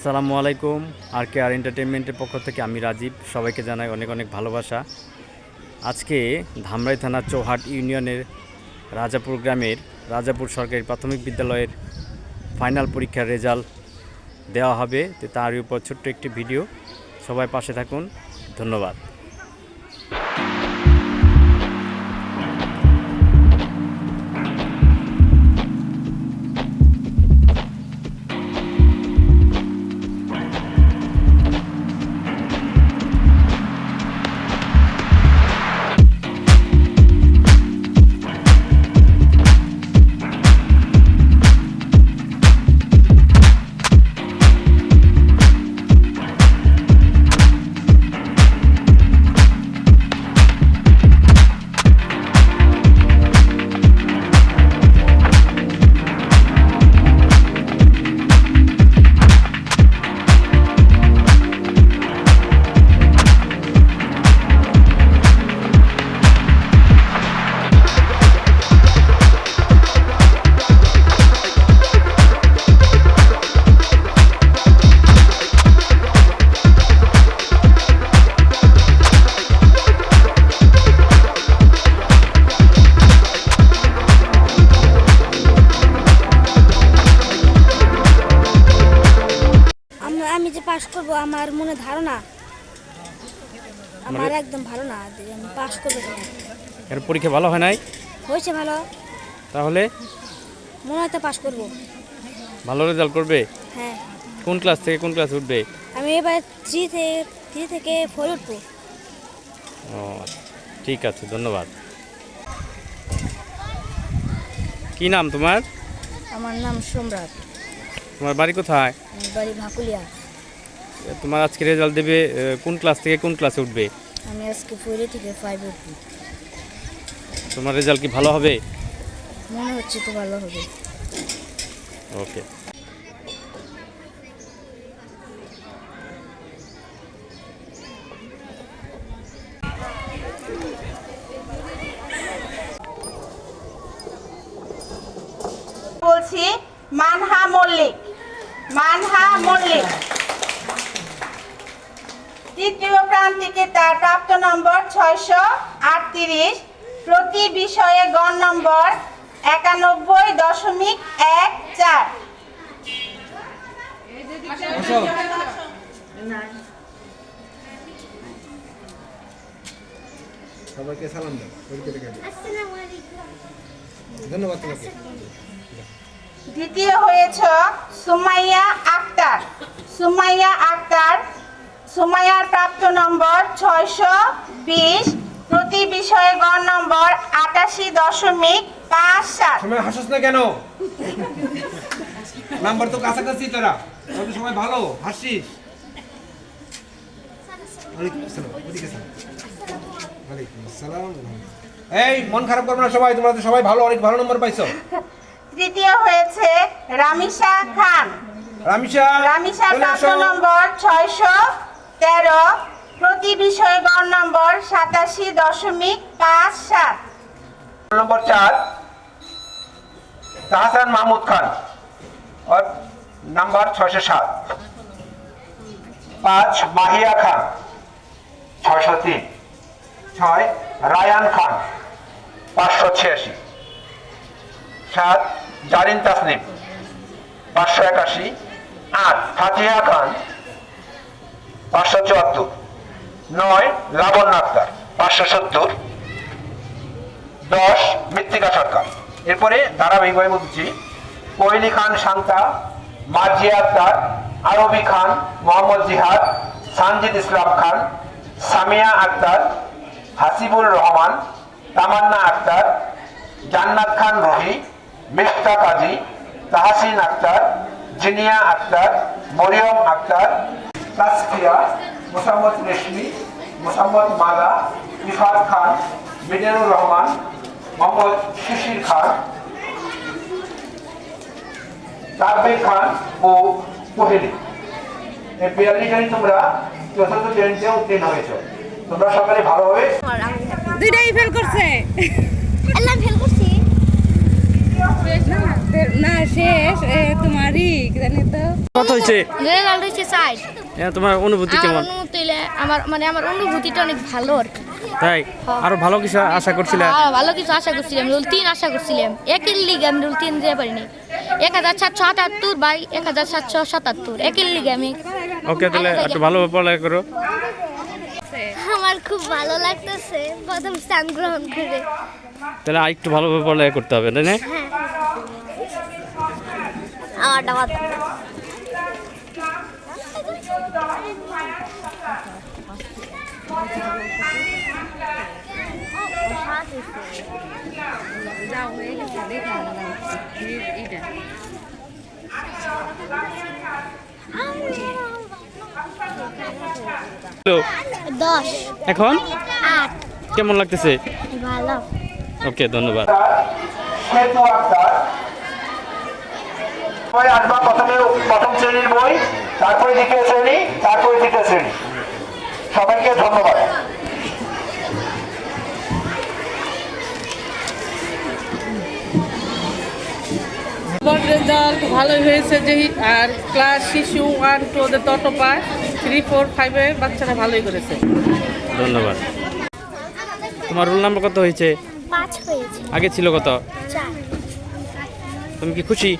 আসসালামু আলাইকুম, আর কে আর এন্টারটেনমেন্টের পক্ষ থেকে আমি রাজীব। সবাইকে জানাই অনেক অনেক ভালোবাসা। আজকে ধামরাই থানা চৌহাট ইউনিয়নের রাজাপুর গ্রামের রাজাপুর সরকারি প্রাথমিক বিদ্যালয়ের ফাইনাল পরীক্ষার রেজাল্ট দেওয়া হবে। তো তারই উপর ছোট্ট একটি ভিডিও। সবাই পাশে থাকুন। ধন্যবাদ। পাশ করব আমার মনে ধারণা। আমার একদম ভালো না আমি পাশ করব। এর পরীক্ষা ভালো হয় নাই? হয়েছে ভালো। তাহলে? মনে হয় তো পাশ করব। ভালো রেজাল্ট করবে? হ্যাঁ। কোন ক্লাস থেকে কোন ক্লাস উঠবে? আমি এবার থ্রি থেকে থ্রি থেকে ফোর উঠবো। ও ঠিক আছে ধন্যবাদ। কি নাম তোমার? আমার নাম সম্রাট। তোমার বাড়ি কোথায়? বাড়ি ভাকুলিয়া। তোমার আজকে রেজাল্ট দেবে কোন ক্লাস থেকে কোন ক্লাসে উঠবে? আমি আজকে ফোরে থেকে ফাইভ উঠবো। তোমার রেজাল্ট কি ভালো হবে? মনে হচ্ছে তো ভালো হবে। ওকে বলছি মানহা মল্লিক। মানহা মল্লিক। তৃতীয় প্রান্তিকে তার প্রাপ্ত নম্বর ছয়শো আটত্রিশ। প্রতি বিষয়ে গণ নম্বর একানব্বই দশমিক এক চার। সবাইকে সালাম দাও। ধন্যবাদ তোমাকে। দ্বিতীয় হয়েছ সুমাইয়া আক্তার। সুমাইয়া আক্তার সুমাইয়ার প্রাপ্ত নম্বর ছয়শো বিশ প্রতি বিষয়ে গণ নম্বর আটাশি দশমিক পাঁচ সাত। সময় না কেন? নাম্বার তো কাছাকাছি তোরা। তোদের সময় ভালো হাসিস। এই মন খারাপ করবে না সবাই তোমরা তো সবাই ভালো অনেক ভালো নম্বর পাইছো। তৃতীয় হয়েছে রামিশা খান। রামিশা রামিশার চলে প্রাপ্ত নম্বর ছয়শো তেরো, প্রতি বিষয়ে গড় নম্বর সাতাশি দশমিক পাঁচ সাত। নম্বর চার তাহসান মাহমুদ খান। নাম্বার ছয়শো সাত। পাঁচ, মাহিয়া খান। ছয়শো তিন। ছয়, রায়ান খান। পাঁচশো ছিয়াশি। সাত, জারিন তাসনিম। পাঁচশো একাশি। আট, ফাতিহা খান। পাঁচশো চুয়াত্তর। নয় লাবণ্য আক্তার পাঁচশো সত্তর। দশ, মৃত্তিকা সরকার। এরপরে ধারাবাহিকভাবে বলছি কোহলি খান শান্তা, মার্জিয়া আক্তার, আরবি খান, মোহাম্মদ জিহাদ, সানজিদ ইসলাম খান, সামিয়া আক্তার হাসিবুল রহমান, তামান্না আক্তার, জান্নাত খান রুহি মিফতা কাজী, তাহসিন আক্তার, জিনিয়া আক্তার, মরিয়ম আক্তার তাসফিয়া মোসাম্মদ রেশমি মোসাম্মদ মালা ইফাত খান মিজানুর রহমান মোহাম্মদ শিশির খান তারবেক খান ও কোহেলি। এই বিয়াল্লিশ জনই তোমরা চতুর্থ শ্রেণীতে উত্তীর্ণ হয়েছ। তোমরা সকালে ভালোভাবে দুইটাই ফেল করছে। আল্লাহ ফেল করছি। না শেষ। এ, তোমারই কি জানি তো কত হয়েছে রেজাল্ট হচ্ছে সাইড হ্যাঁ, তোমার অনুভূতি কেমন? অনুভূতি আমার মানে আমার অনুভূতিটা অনেক ভালো আর তাই? আরও ভালো কিছু আশা করছিলে? হ্যাঁ, ভালো কিছু আশা করছিলাম রোল তিন আশা করছিলাম। একের লিগে আমি রোল তিন দিতে পারিনি। এক হাজার সাতশো আটাত্তর বাই এক হাজার সাতশো সাতাত্তর। একের লিগে আমি ওকে তাহলে একটু ভালোভাবে পড়ালেখা করো। আমার খুব ভালো লাগতেছে। প্রথম স্থান গ্রহণ করে। তাহলে আর একটু ভালোভাবে পড়ালেখা করতে হবে তাই না? আমার তো দশ। এখন? আট। কেমন লাগতেছে? ভালো। ওকে ধন্যবাদ। বই আনবা প্রথমে প্রথম শ্রেণির বই তারপরে দ্বিতীয় শ্রেণি তারপরে তৃতীয় শ্রেণি। সবাইকে ধন্যবাদ। রেজাল্ট ভালোই হয়েছে যে আর ক্লাস শিশু ওয়ান টু ওদের তত পায় থ্রি ফোর ফাইভের বাচ্চারা ভালোই করেছে। ধন্যবাদ। তোমার রোল নাম্বার কত হয়েছে? আগে ছিল কত? তুমি কি খুশি?